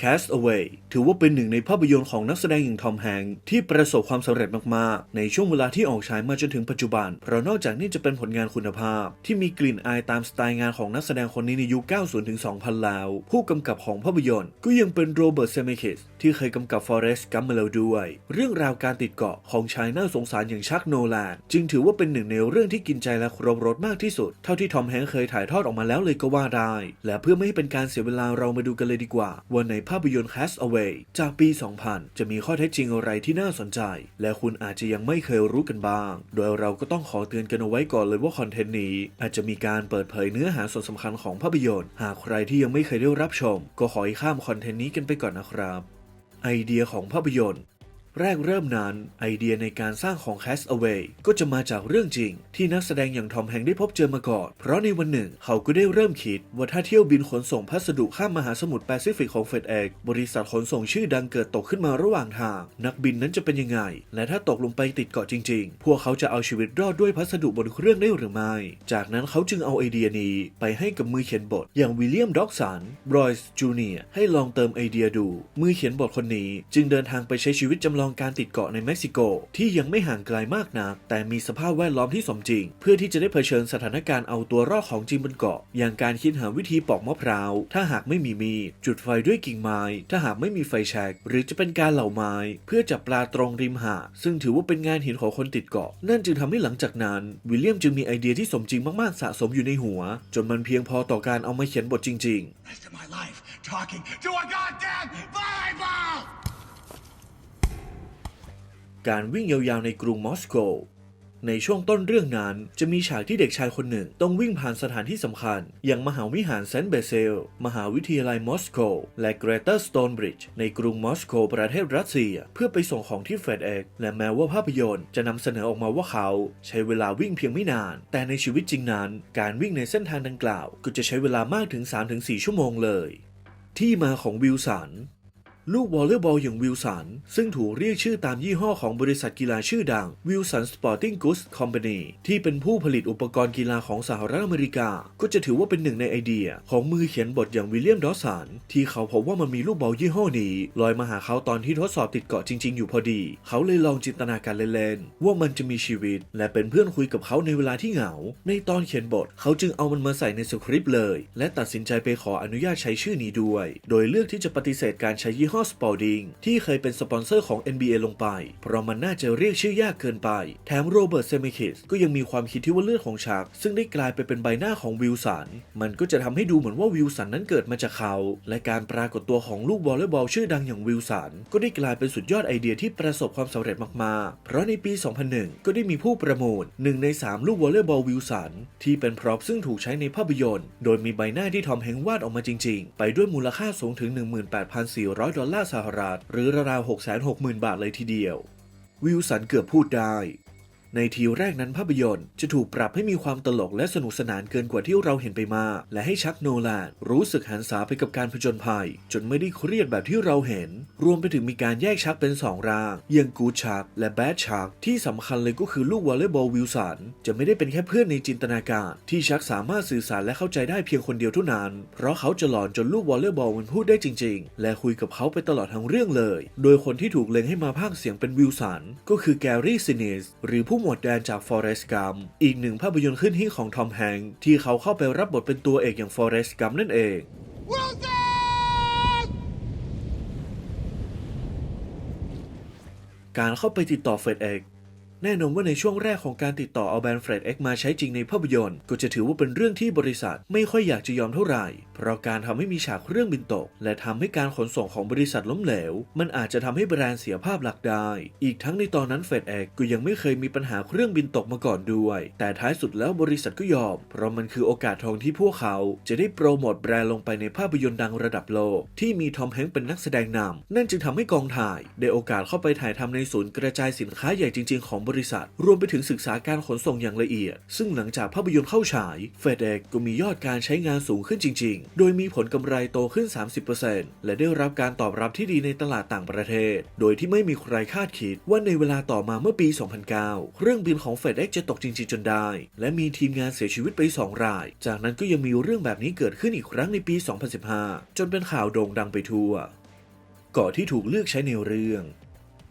Cast Away ถือว่าเป็นหนึ่งในภาพยนตร์ของนักแสดงอย่างทอมแฮงค์ที่ประสบความสำเร็จมาก ๆ ในช่วงเวลาที่ออกฉายมาจนถึงปัจจุบัน เพราะนอกจากนี้จะเป็นผลงานคุณภาพ ที่มีกลิ่นอายตามสไตล์งานของนักแสดงคนนี้ในยุค 90 ถึง 2000 แล้ว ผู้กำกับของภาพยนตร์ ก็ยังเป็นโรเบิร์ตเซมิคิสที่เคยกำกับ Forrest Gump มาแล้วด้วย เรื่องราวการติดเกาะของชายน่าสงสารอย่างชักโนแลนจึงถือว่าเป็นหนึ่งในเรื่องที่กินใจและครบรสมากที่สุด เท่าที่ทอมแฮงค์เคยถ่ายทอดออกมาแล้วเลยก็ว่าได้ และเพื่อไม่ให้เป็นการเสียเวลาเรามาดูกันเลยดีกว่าว่าในภาพยนตร์ Cast Away จากปี 2000 จะมีข้อเท็จจริงอะไรที่น่าสนใจ และคุณอาจจะยังไม่เคยรู้กันบ้าง โดยเราก็ต้องขอเตือนกันเอาไว้ก่อนเลยว่าคอนเทนต์นี้ อาจจะมีการเปิดเผยเนื้อหาส่วนสำคัญของภาพยนตร์ หากใครที่ยังไม่เคยได้รับชม ก็ขอให้ข้ามคอนเทนต์นี้กันไปก่อนนะครับไอเดียของภาพยนตร์ แรกเริ่มนั้นไอเดียในการสร้างของ Cast Away ก็จะมาจากเรื่องจริง ที่นักแสดงอย่างทอมแฮงได้พบเจอมาก่อน เพราะในวันหนึ่ง เขาก็ได้เริ่มคิดว่าถ้าเที่ยวบินขนส่งพัสดุข้ามมหาสมุทรแปซิฟิกของเฟดเอกบริษัทขนส่งชื่อดังเกิดตกขึ้นมาระหว่างทาง นักบินนั้นจะเป็นยังไง และถ้าตกลงไปติดเกาะจริง ๆ พวกเขาจะเอาชีวิตรอดด้วยพัสดุบนเครื่องได้หรือไม่ จากนั้นเขาจึงเอาไอเดียนี้ไปให้กับมือเขียนบท อย่างวิลเลียมด็อกสันบรอยส์จูเนียให้ลองเติมไอเดียดู มือเขียนบทคนนี้จึงเดินทางไปใช้ชีวิตจำลองการติดเกาะในเม็กซิโก ที่ยังไม่ห่างไกลมากนัก แต่มีสภาพแวดล้อมที่สมจริง เพื่อที่จะได้เผชิญสถานการณ์เอาตัวรอดของจริงบนเกาะ อย่างการคิดหาวิธีปอกมะพร้าว ถ้าหากไม่มีมีดจุดไฟด้วยกิ่งไม้ ถ้าหากไม่มีไฟแช็กหรือจะเป็นการเหล่าไม้ เพื่อจับปลาตรงริมหาดซึ่งถือว่าเป็นงานหินของคนติดเกาะ นั่นจึงทำให้หลังจากนั้น วิลเลียมจึงมีไอเดียที่สมจริงมากๆสะสมอยู่ในหัว จนมันเพียงพอต่อการเอามาเขียนบทจริง ๆ Talking to a goddamn volleyball! การวิ่งยาวๆในกรุงมอสโก ในช่วงต้นเรื่องนั้นจะมีฉากที่เด็กชายคนหนึ่งต้องวิ่งผ่านสถานที่สำคัญ อย่างมหาวิหารเซนต์เบเซล มหาวิทยาลัยมอสโก และเกรเตอร์สโตนบริดจ์ในกรุงมอสโก ประเทศรัสเซีย เพื่อไปส่งของที่เฟดเอ็กและแม้ว่าภาพยนตร์จะนำเสนอออกมาว่าเขา ใช้เวลาวิ่งเพียงไม่นาน แต่ในชีวิตจริงนั้น การวิ่งในเส้นทางดังกล่าว ก็จะใช้เวลามากถึง 3-4 ชั่วโมงเลย ที่มาของวิลสัน ลูกวอลเลย์บอลอย่างวิลสัน ซึ่งถูกเรียกชื่อตามยี่ห้อของบริษัทกีฬาชื่อดังวิลสันสปอร์ติ้งกูส์คอมพานีที่เป็นผู้ผลิตอุปกรณ์กีฬาของสหรัฐอเมริกา ก็จะถือว่าเป็นหนึ่งในไอเดีย ของมือเขียนบทอย่างวิลเลียมดอสัน ที่เขาพบว่ามันมีลูกบอลยี่ห้อนี้ ลอยมาหาเขาตอนที่ทดสอบติดเกาะจริง ๆ อยู่พอดี เขาเลยลองจินตนาการเล่นๆว่ามันจะมีชีวิต และเป็นเพื่อนคุยกับเขาในเวลาที่เหงา ในตอนเขียนบท เขาจึงเอามันมาใส่ในสคริปต์เลย และตัดสินใจไปขออนุญาตใช้ชื่อนี้ด้วย โดยเลือกที่จะปฏิเสธการใช้ยี่ห้อสปอร์ดิงที่เคยเป็นสปอนเซอร์ของ NBA ลงไป เพราะมันน่าจะเรียกชื่อยากเกินไป แถมโรเบิร์ตเซมิคิสก็ยังมีความคิดที่ว่าเลือดของชักซึ่งได้กลายไปเป็นใบหน้าของวิลสัน มันก็จะทำให้ดูเหมือนว่าวิลสันนั้นเกิดมาจากเขา และการปรากฏตัวของลูกวอลเลย์บอลชื่อดังอย่างวิลสัน ก็ได้กลายเป็นสุดยอดไอเดียที่ประสบความสำเร็จมากๆ เพราะในปี 2001 ก็ได้มีผู้ประมูลหนึ่งใน 3 ลูกวอลเลย์บอลวิลสัน ที่เป็นพร็อพซึ่งถูกใช้ในภาพยนตร์ โดยมีใบหน้าที่ทอมแฮงวาดออกมาจริง ๆ ไปด้วยมูลค่าสูงถึง 18,400 ดอลลาร์สหรัฐ หรือราวๆ660,000 บาทเลยทีเดียว วิลสันเกือบพูดได้ ในทีแรกนั้นภาพยนตร์ จะถูกปรับให้มีความตลกและสนุกสนานเกินกว่าที่เราเห็นไปมา และให้ชักโนแลนรู้สึกหันษาไปกับการผจญภัย จนไม่ได้เครียดแบบที่เราเห็น รวมไปถึงมีการแยกชักเป็นสองร่างอย่างกูชักและแบดชักที่สำคัญเลยก็คือลูกวอลเลย์บอลวิลสันจะไม่ได้เป็นแค่เพื่อนในจินตนาการ ที่ชักสามารถสื่อสารและเข้าใจได้เพียงคนเดียวเท่านั้น เพราะเขาจะหลอนจนลูกวอลเลย์บอลมันพูดได้จริง ๆ และคุยกับเขาไปตลอดทั้งเรื่องเลย โดยคนที่ถูกเล็งให้มาพากย์เสียงเป็นวิลสันก็คือแกรี่ซินิสหรือผูู้้หมวดแดนจาก Forrest Gump อีกหนึ่งภาพยนตร์ขึ้นหิ่งของทอมแฮงค์ที่เขาเข้าไปรับบทเป็นตัวเอกอย่าง Forrest Gump นั่นเอง การเข้าไปติดต่อเฟดเอก แน่นอนว่าในช่วงแรกของการติดต่อเอาแบรนด์เฟรดเอ็กมาใช้จริงในภาพยนตร์ก็จะถือว่าเป็นเรื่องที่บริษัทไม่ค่อยอยากจะยอมเท่าไหร่ เพราะการทำให้มีฉากเครื่องบินตก และทำให้การขนส่งของบริษัทล้มเหลว มันอาจจะทำให้แบรนด์เสียภาพลักษณ์ได้ อีกทั้งในตอนนั้นเฟดเอ็กก็ยังไม่เคยมีปัญหาเครื่องบินตกมาก่อนด้วย แต่ท้ายสุดแล้วบริษัทก็ยอม เพราะมันคือโอกาสทองที่พวกเขาจะได้โปรโมทแบรนด์ลงไปในภาพยนตร์ดังระดับโลก ที่มีทอมแฮงค์เป็นนักแสดงนำนั่นจึงทำให้กองถ่ายได้โอกาสเข้าไปถ่ายทำในศูนย์กระจายสินค้าใหญ่จริง ๆของบริษัท รวมไปถึงศึกษาการขนส่งอย่างละเอียด ซึ่งหลังจากภาพยนตร์เข้าฉายเฟดเอกก็มียอดการใช้งานสูงขึ้นจริง ๆ โดยมีผลกำไรโตขึ้น 30%และได้รับการตอบรับที่ดีในตลาดต่างประเทศ โดยที่ไม่มีใครคาดคิดว่าในเวลาต่อมาเมื่อปี 2009 เครื่องบินของเฟดเอกจะตกจริงๆจนได้ และมีทีมงานเสียชีวิตไป 2 ราย จากนั้นก็ยังมีเรื่องแบบนี้เกิดขึ้นอีกครั้งในปี 2015 จนเป็นข่าวโด่งดังไปทั่วเกาะที่ถูกเลือกใช้ในเรื่อง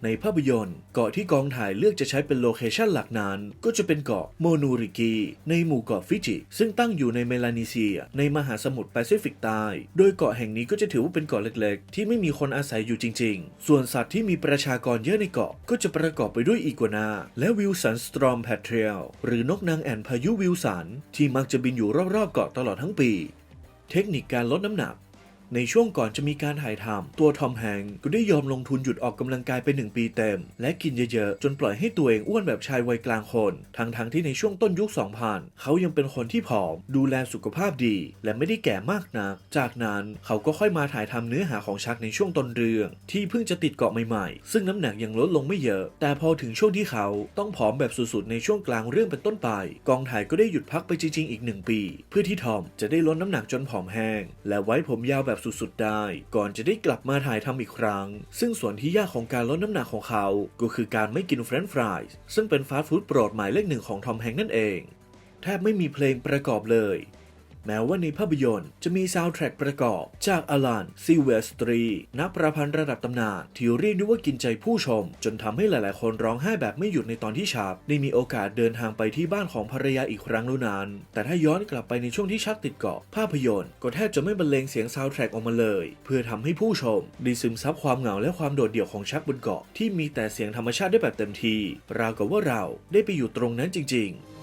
ในภาพยนตร์ เกาะที่กองถ่ายเลือกจะใช้เป็นโลเคชันหลักนั้น ก็จะเป็นเกาะโมนูริกิในหมู่เกาะฟิจิ ซึ่งตั้งอยู่ในเมลานีเซีย ในมหาสมุทรแปซิฟิกใต้ โดยเกาะแห่งนี้ก็จะถือว่าเป็นเกาะเล็ก ๆ ที่ไม่มีคนอาศัยอยู่จริง ๆ ส่วนสัตว์ที่มีประชากรเยอะในเกาะก็จะประกอบไปด้วยอีกัวนาและวิลสันสตรอมแพทเรียลหรือนกนางแอ่นพายุวิลสันที่มักจะบินอยู่รอบๆเกาะตลอดทั้งปี เทคนิคการลดน้ำหนัก ในช่วงก่อนจะมีการถ่ายทำตัวทอมแฮงก์ก็ได้ยอมลงทุนหยุดออกกำลังกายไปหนึ่งปีเต็ม และกินเยอะๆ จนปล่อยให้ตัวเองอ้วนแบบชายวัยกลางคน ทั้งๆทที่ในช่วงต้นยุค 2000 เขายังเป็นคนที่ผอม ดูแลสุขภาพดี และไม่ได้แก่มากนัก จากนั้นเขาก็ค่อยมาถ่ายทำเนื้อหาของชักในช่วงต้นเรื่อง ที่เพิ่งจะติดเกาะใหม่ๆ ซึ่งน้ำหนักยังลดลงไม่เยอะ แต่พอถึงช่วงที่เขาต้องผอมแบบสุดๆในช่วงกลางเรื่องเป็นต้นไป กองถ่ายก็ได้หยุดพักไปจริงๆอีกหนึ่งปี เพื่อที่ทอมจะได้ลดน้ำหนักจนผอมแห้งและไว้ผมยาวแบบสุดๆได้ ก่อนจะได้กลับมาถ่ายทำอีกครั้ง ซึ่งส่วนที่ยากของการลดน้ำหนักของเขา ก็คือการไม่กินเฟรนช์ฟรายส์ซึ่งเป็นฟาสต์ฟู้ดโปรดหมายเลขหนึ่งของทอมแฮงนั่นเอง แทบไม่มีเพลงประกอบเลย แม้ว่าในภาพยนตร์จะมีซาวด์แทร็กประกอบจากอลันซิเวสตรี นักประพันธ์ระดับตำนานที่เรียกได้ว่ากินใจผู้ชม จนทำให้หลายๆ คนร้องไห้แบบไม่หยุดในตอนที่ชาร์ปได้มีโอกาสเดินทางไปที่บ้านของภรรยาอีกครั้งแล้วนั้น แต่ถ้าย้อนกลับไปในช่วงที่ชักติดเกาะภาพยนตร์ก็แทบจะไม่บรรเลงเสียงซาวด์แทร็กออกมาเลย เพื่อทำให้ผู้ชมได้ซึมซับความเหงาและความโดดเดี่ยวของชักบนเกาะที่มีแต่เสียงธรรมชาติได้แบบเต็มที่ราวกับว่าเราได้ไปอยู่ตรงนั้นจริง ๆ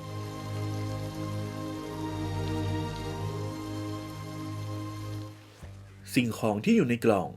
สิ่งของที่อยู่ในกล่อง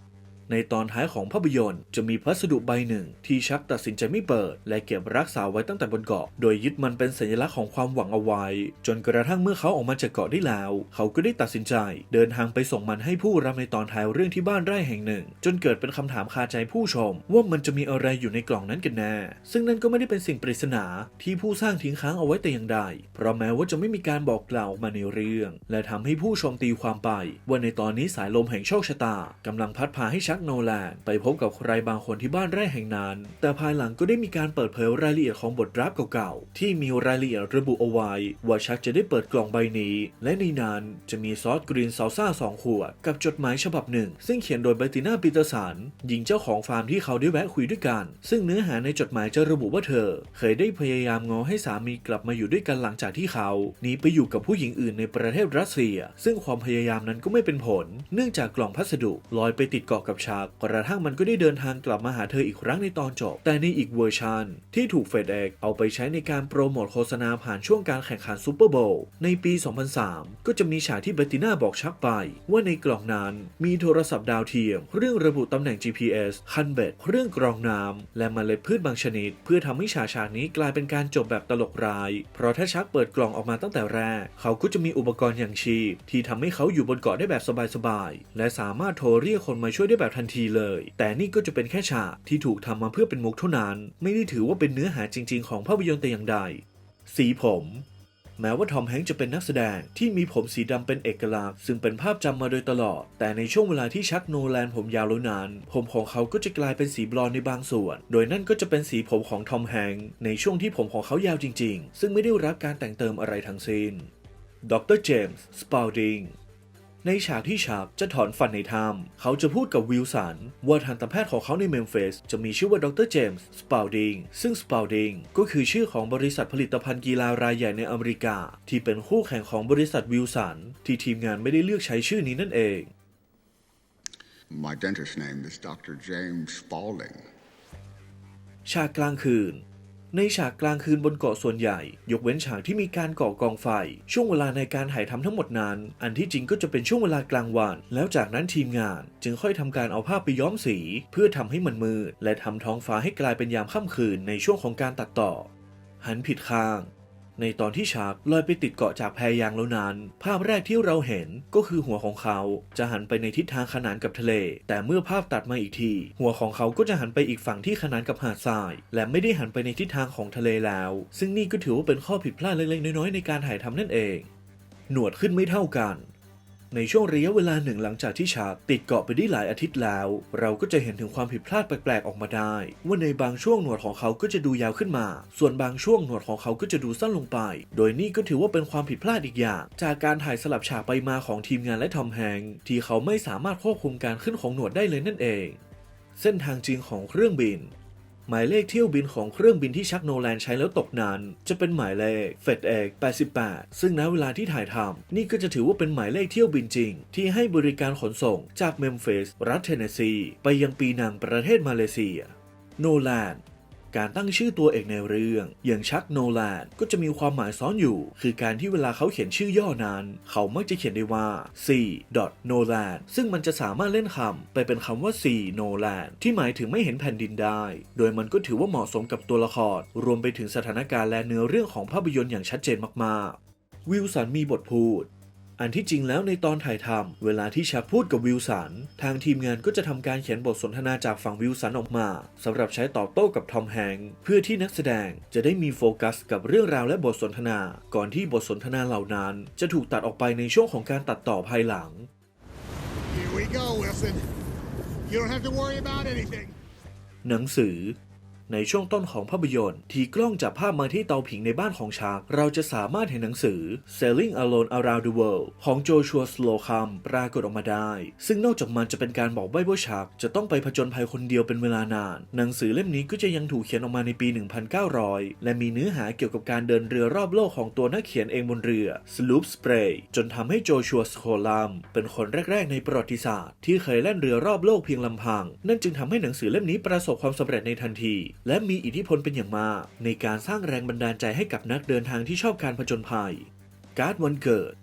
ในตอนท้ายของภาพยนตร์ จะมีพัสดุใบหนึ่ง ที่ชักตัดสินใจไม่เปิด และเก็บรักษาไว้ตั้งแต่บนเกาะ โดยยึดมันเป็นสัญลักษณ์ของความหวังเอาไว้ จนกระทั่งเมื่อเขาออกมาจากเกาะได้แล้ว เขาก็ได้ตัดสินใจ เดินทางไปส่งมันให้ผู้รับในตอนท้ายเรื่องที่บ้านไร่แห่งหนึ่ง จนเกิดเป็นคำถามคาใจผู้ชม ว่ามันจะมีอะไรอยู่ในกล่องนั้นกันแน่ ซึ่งนั่นก็ไม่ได้เป็นสิ่งปริศนาที่ผู้สร้างทิ้งค้างเอาไว้แต่อย่างใด เพราะแม้ว่าจะไม่มีการบอกกล่าวมาในเรื่อง และทำให้ผู้ชมตีความไปว่าในตอนนี้สายลมแห่งโชคชะตากำลังพัดพาให้ชักโนแลนไปพบกับใครบางคนที่บ้านไร่แห่งนั้น แต่ภายหลังก็ได้มีการเปิดเผยรายละเอียดของบทราฟต์เก่าๆ ที่มีรายละเอียดระบุเอาไว้ ว่าชักจะได้เปิดกล่องใบนี้ และในนั้นจะมีซอสกรีนซาลซ่าสองขวด กับจดหมายฉบับหนึ่ง ซึ่งเขียนโดยเบติน่าปีเตอร์สันหญิงเจ้าของฟาร์มที่เขาได้แวะคุยด้วยกัน ซึ่งเนื้อหาในจดหมายจะระบุว่าเธอ เคยได้พยายามง้อให้สามีกลับมาอยู่ด้วยกันหลังจากที่เขาหนีไปอยู่กับผู้หญิงอื่นในประเทศรัสเซีย ซึ่งความพยายามนั้นก็ไม่เป็นผล เนื่องจากกล่องพัสดุลอยไปติดเกาะกับชักกระทั่งมันก็ได้เดินทางกลับมาหาเธออีกครั้งในตอนจบ แต่ในอีกเวอร์ชันที่ถูกเฟดเอกเอาไปใช้ในการโปรโมทโฆษณาผ่านช่วงการแข่งขันซูเปอร์โบว์ในปี 2003 ก็จะมีฉากที่เบตติน่าบอกชักไป ว่าในกล่องนั้นมีโทรศัพท์ดาวเทียมเรื่องระบุตำแหน่ง GPS คันเบ็ดเรื่องกรองน้ำและมเมล็ดพืชบางชนิด เพื่อทำให้ฉากฉากนี้กลายเป็นการจบแบบตลกร้าย เพราะถ้าชักเปิดกล่องออกมาตั้งแต่แรก เขาก็จะมีอุปกรณ์อย่างชีพ ที่ทำให้เขาอยู่บนเกาะได้แบบสบายๆและสามารถโทรเรียกคนมาช่วยได้แบบทันทีเลย แต่นี่ก็จะเป็นแค่ฉากที่ถูกทำมาเพื่อเป็นมุกเท่านั้น ไม่ได้ถือว่าเป็นเนื้อหาจริง ๆ ของภาพยนตร์แต่อย่างใด สีผมแม้ว่าทอมแฮงค์จะเป็นนักแสดงที่มีผมสีดำเป็นเอกลักษณ์ซึ่งเป็นภาพจำมาโดยตลอด แต่ในช่วงเวลาที่ชักโนแลนผมยาวแล้วนานผมของเขาก็จะกลายเป็นสีบลอนในบางส่วน โดยนั่นก็จะเป็นสีผมของทอมแฮงค์ในช่วงที่ผมของเขายาวจริงๆ ซึ่งไม่ได้รับการแต่งเติมอะไรทั้งสิ้น ดรเจมส์ สปาวดิง ในฉากที่ชักจะถอนฟันในถ้ำเขาจะพูดกับวิลสันว่าทันตแพทย์ของเขาในเมมฟิสจะมีชื่อว่าดรเจมส์สปาวดิงซึ่งสปาวดิงก็คือชื่อของบริษัทผลิตภัณฑ์กีฬารายใหญ่ในอเมริกา ที่เป็นคู่แข่งของบริษัทวิลสันที่ทีมงานไม่ได้เลือกใช้ชื่อนี้นั่นเอง My dentist's name is Dr. James Spaulding. ฉากกลางคืน ในฉากกลางคืนบนเกาะส่วนใหญ่ ยกเว้นฉากที่มีการก่อกองไฟ ช่วงเวลาในการถ่ายทำทั้งหมดนั้น อันที่จริงก็จะเป็นช่วงเวลากลางวัน แล้วจากนั้นทีมงาน จึงค่อยทำการเอาภาพไปย้อมสี เพื่อทำให้มันมืดและทำท้องฟ้าให้กลายเป็นยามค่ำคืนในช่วงของการตัดต่อ หันผิดข้าง ในตอนที่ฉากลอยไปติดเกาะจากแพยางแล้วนั้น ภาพแรกที่เราเห็นก็คือหัวของเขาจะหันไปในทิศทางขนานกับทะเล แต่เมื่อภาพตัดมาอีกที หัวของเขาก็จะหันไปอีกฝั่งที่ขนานกับหาดทราย และไม่ได้หันไปในทิศทางของทะเลแล้ว ซึ่งนี่ก็ถือว่าเป็นข้อผิดพลาดเล็กๆน้อยๆในการถ่ายทำนั่นเอง หนวดขึ้นไม่เท่ากัน ในช่วงระยะเวลาหนึ่งหลังจากที่ชากติดเกาะไปได้หลายอาทิตย์แล้ว เราก็จะเห็นถึงความผิดพลาดแปลกๆออกมาได้ ว่าในบางช่วงหนวดของเขาก็จะดูยาวขึ้นมา ส่วนบางช่วงหนวดของเขาก็จะดูสั้นลงไป โดยนี่ก็ถือว่าเป็นความผิดพลาดอีกอย่าง จากการถ่ายสลับฉากไปมาของทีมงานและทอมแฮงที่เขาไม่สามารถควบคุมการขึ้นของหนวดได้เลยนั่นเอง เส้นทางจริงของเครื่องบิน หมายเลขเที่ยวบินของเครื่องบินที่ชักโนแลนใช้แล้วตกนั้นจะเป็นหมายเลขเฟดเอก88 ซึ่งณเวลาที่ถ่ายทำนี่ก็จะถือว่าเป็นหมายเลขเที่ยวบินจริง ที่ให้บริการขนส่งจากเมมฟิสรัฐเทนเนสซี ไปยังปีนังประเทศมาเลเซีย โนแลน การตั้งชื่อตัวเอกในเรื่อง อย่างชักโนแลนก็จะมีความหมายซ้อนอยู่ คือการที่เวลาเขาเขียนชื่อย่อนั้น เขามักจะเขียนได้ว่า C. Nolan ซึ่งมันจะสามารถเล่นคำไปเป็นคำว่า C. Nolan ที่หมายถึงไม่เห็นแผ่นดินได้ โดยมันก็ถือว่าเหมาะสมกับตัวละคร รวมไปถึงสถานการณ์และเนื้อเรื่องของภาพยนตร์อย่างชัดเจนมากๆ วิลสันมีบทพูด อันที่จริงแล้วในตอนถ่ายทำเวลาที่ชักพูดกับวิลสัน ทางทีมงานก็จะทำการเขียนบทสนทนาจากฝั่งวิลสันออกมาสำหรับใช้ตอบโต้กับทอมแฮงค์เพื่อที่นักแสดงจะได้มีโฟกัส กับเรื่องราวและบทสนทนา ก่อนที่บทสนทนาเหล่านั้น จะถูกตัดออกไปในช่วงของการตัดต่อภายหลัง Here we go, Wilson. You don't have to worry about anything. หนังสือ ในช่วงต้นของภาพยนตร์ ที่กล้องจับภาพมาที่เตาผิงในบ้านของชาร์กเราจะสามารถเห็นหนังสือ Sailing Alone Around the World ของโจชัวสโลคัมปรากฏออกมาได้ ซึ่งนอกจากมันจะเป็นการบอกใบ้ว่าชาร์กจะต้องไปผจญภัยคนเดียวเป็นเวลานาน หนังสือเล่มนี้ก็จะยังถูกเขียนออกมาในปี 1900 และมีเนื้อหาเกี่ยวกับการเดินเรือรอบโลกของตัวนักเขียนเองบนเรือ Sloop Spray จนทำให้โจชัวสโคลัมเป็นคนแรก ๆ ในประวัติศาสตร์ ที่เคยแล่นเรือรอบโลกเพียงลำพัง นั่นจึงทำให้หนังสือเล่มนี้ประสบความสำเร็จในทันทีและมีอิทธิพลเป็นอย่างมากในการสร้างแรงบันดาลใจให้กับนักเดินทางที่ชอบการผจญภัย การ์ดวันเกิด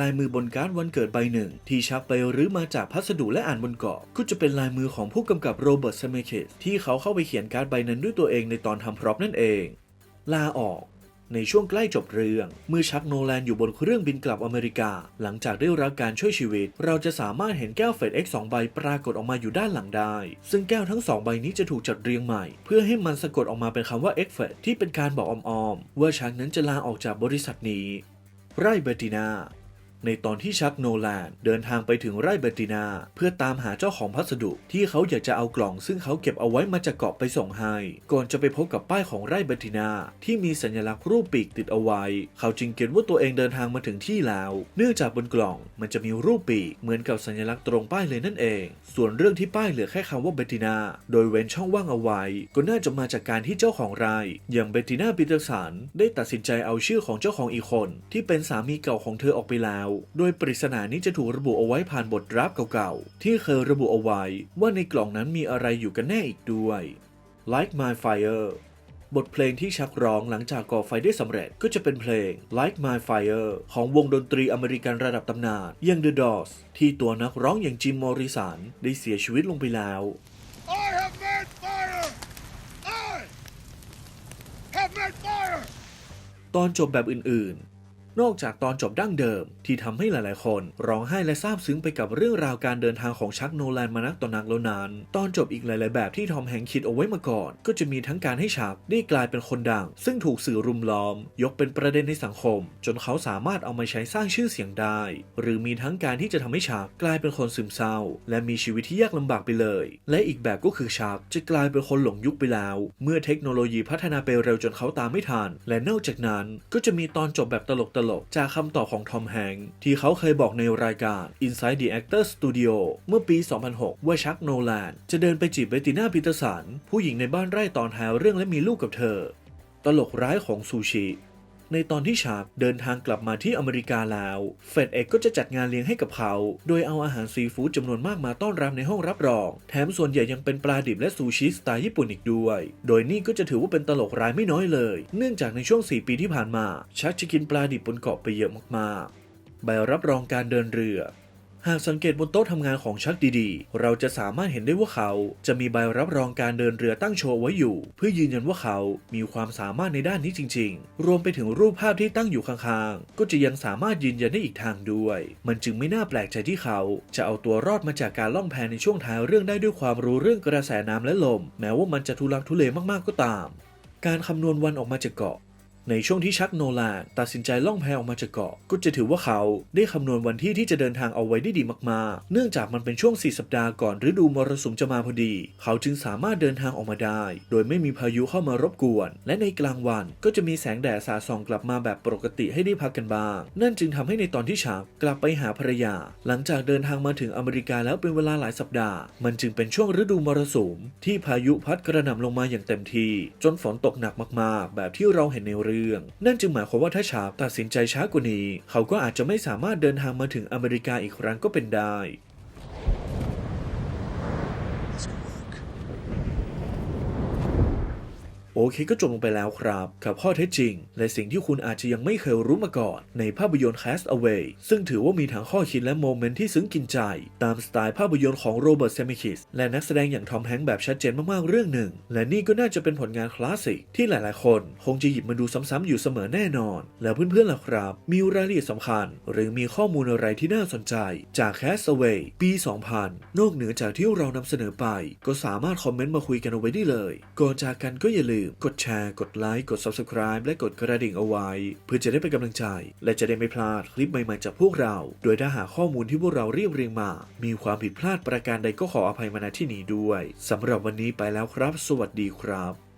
ลายมือบนการ์ดวันเกิดใบหนึ่ง ที่ชักไปหรือมาจากพัสดุและอ่านบนเกาะก็จะเป็นลายมือของผู้กำกับโรเบิร์ตเซเมเคสที่เขาเข้าไปเขียนการ์ดใบนั้นด้วยตัวเองในตอนทำพร็อพนั่นเอง ลาออก ในช่วงใกล้จบเรื่อง เมื่อชักโนแลนอยู่บนเครื่องบินกลับอเมริกา หลังจากได้รับการช่วยชีวิต เราจะสามารถเห็นแก้วเฟดเอ็กสองใบปรากฏออกมาอยู่ด้านหลังได้ ซึ่งแก้วทั้งสองใบนี้จะถูกจัดเรียงใหม่ เพื่อให้มันสะกดออกมาเป็นคำว่าเอ็กเฟดที่เป็นการบอกอ้อมๆว่าชักนั้นจะลาออกจากบริษัทนี้ ไร่เบตินา ในตอนที่ชักโนแลนเดินทางไปถึงไร่เบตินา เพื่อตามหาเจ้าของพัสดุที่เขาอยากจะเอากล่องซึ่งเขาเก็บเอาไว้มาจากเกาะไปส่งให้ ก่อนจะไปพบกับป้ายของไร่เบตินา ที่มีสัญลักษณ์รูปปีกติดเอาไว้ เขาจึงเก็ตว่าตัวเองเดินทางมาถึงที่แล้ว เนื่องจากบนกล่องมันจะมีรูปปีกเหมือนกับสัญลักษณ์ตรงป้ายเลยนั่นเอง ส่วนเรื่องที่ป้ายเหลือแค่คำว่าเบตินาโดยเว้นช่องว่างเอาไว้ ก็น่าจะมาจากการที่เจ้าของไร่อย่างเบตินาปีเตอร์สันได้ตัดสินใจเอาชื่อของเจ้าของอีกคน ที่เป็นสามีเก่าของเธอออกไปแล้วโดยปริศนานี้จะถูกระบุเอาไว้ผ่านบทดราฟต์เก่าๆ ที่เคยระบุเอาไว้ว่าในกล่องนั้นมีอะไรอยู่กันแน่อีกด้วย Like My Fire บทเพลงที่ชักร้องหลังจากก่อไฟได้สำเร็จก็จะเป็นเพลง Like My Fire ของวงดนตรีอเมริกันระดับตำนานอย่าง The Doors ที่ตัวนักร้องอย่างจิมมอริสันได้เสียชีวิตลงไปแล้ว I have made fire! I have made fire! ตอนจบแบบอื่นๆ นอกจากตอนจบดั้งเดิม ที่ทำให้หลายๆ คนร้องไห้และซาบซึ้งไปกับเรื่องราวการเดินทางของชักโนแลนมานักต่อนักแล้วนั้น ตอนจบอีกหลาย ๆ แบบที่ทอมแฮงคิดเอาไว้มาก่อน ก็จะมีทั้งการให้ชักได้กลายเป็นคนดัง ซึ่งถูกสื่อรุมล้อม ยกเป็นประเด็นในสังคม จนเขาสามารถเอามาใช้สร้างชื่อเสียงได้ หรือมีทั้งการที่จะทำให้ชักกลายเป็นคนซึมเศร้า และมีชีวิตที่ยากลำบากไปเลย และอีกแบบก็คือชักจะกลายเป็นคนหลงยุคไปแล้ว เมื่อเทคโนโลยีพัฒนาไปเร็วจนเขาตามไม่ทัน และนอกจากนั้นก็จะมีตอนจบแบบตลกๆจากคำตอบของทอมแฮงค์ที่เขาเคยบอกในรายการ Inside the Actor Studio เมื่อปี 2006 ว่าชักโนแลนจะเดินไปจีบเบติน่าปีเตอร์สันผู้หญิงในบ้านไร่ตอนท้าเรื่องและมีลูกกับเธอ ตลกร้ายของซูชิ ในตอนที่ชาร์กเดินทางกลับมาที่อเมริกาแล้วเฟดเอกก็จะจัดงานเลี้ยงให้กับเขา โดยเอาอาหารซีฟู้ดจำนวนมากมาต้อนรับในห้องรับรอง แถมส่วนใหญ่ยังเป็นปลาดิบและซูชิสไตล์ญี่ปุ่นอีกด้วย โดยนี่ก็จะถือว่าเป็นตลกร้ายไม่น้อยเลย เนื่องจากในช่วง 4 ปีที่ผ่านมาชักจะกินปลาดิบบนเกาะไปเยอะมากๆใบรับรองการเดินเรือ หากสังเกตบนโต๊ะทำงานของชักดีๆ เราจะสามารถเห็นได้ว่าเขาจะมีใบรับรองการเดินเรือตั้งโชว์ไว้อยู่ เพื่อยืนยันว่าเขามีความสามารถในด้านนี้จริง ๆ รวมไปถึงรูปภาพที่ตั้งอยู่ข้างๆ ก็จะยังสามารถยืนยันได้อีกทางด้วย มันจึงไม่น่าแปลกใจที่เขา จะเอาตัวรอดมาจากการล่องแพในช่วงท้ายเรื่องได้ด้วยความรู้เรื่องกระแสน้ำและลม แม้ว่ามันจะทุลักทุเลมากๆก็ตาม การคำนวณวันออกมาจากเกาะ ในช่วงที่ชักโนแลนตัดสินใจล่องแพออกมาจากเกาะ ก็จะถือว่าเขาได้คำนวณวันที่ที่จะเดินทางเอาไว้ได้ดีมากๆ เนื่องจากมันเป็นช่วง 4 สัปดาห์ก่อนฤดูมรสุมจะมาพอดี เขาจึงสามารถเดินทางออกมาได้ โดยไม่มีพายุเข้ามารบกวน และในกลางวันก็จะมีแสงแดดสาดส่องกลับมาแบบปกติให้ได้พักกันบ้าง นั่นจึงทำให้ในตอนที่ชักกลับไปหาภรรยา หลังจากเดินทางมาถึงอเมริกาแล้วเป็นเวลาหลายสัปดาห์ มันจึงเป็นช่วงฤดูมรสุมที่พายุพัดกระหน่ำลงมาอย่างเต็มที่ จนฝนตกหนักมากๆ แบบที่เราเห็นในเรือง นั่นจึงหมายความว่าถ้าชาร์ปตัดสินใจช้ากว่านี้ เขาก็อาจจะไม่สามารถเดินทางมาถึงอเมริกาอีกครั้งก็เป็นได้ โอเคก็จบลงไปแล้วครับ กับข้อเท็จจริง และสิ่งที่คุณอาจจะยังไม่เคยรู้มาก่อน ในภาพยนตร์ Cast Away ซึ่งถือว่ามีทั้งข้อคิดและโมเมนต์ที่ซึ้งกินใจ ตามสไตล์ภาพยนตร์ของโรเบิร์ตเซมิคิสและนักแสดงอย่างทอมแฮงค์แบบชัดเจนมากๆเรื่องหนึ่ง และนี่ก็น่าจะเป็นผลงานคลาสสิกที่หลายๆ คนคงจะหยิบมาดูซ้ำๆอยู่เสมอแน่นอน แล้วเพื่อนๆล่ะครับ มีรายละเอียดสำคัญ หรือมีข้อมูลอะไรที่น่าสนใจ จาก Cast Away ปี 2000 นอกเหนือจากที่เรานำเสนอไป ก็สามารถคอมเมนต์มาคุยกันเอาไว้ได้เลย ก่อนจากกันก็อย่าลืมกดแชร์ กดไลค์ กด Subscribe และกดกระดิ่งเอาไว้ เพื่อจะได้เป็นกำลังใจ และจะได้ไม่พลาดคลิปใหม่ๆจากพวกเรา โดยถ้าหากข้อมูลที่พวกเราเรียบเรียงมา มีความผิดพลาดประการใดก็ขออภัยมาณที่นี้ด้วยสำหรับวันนี้ไปแล้วครับ สวัสดีครับ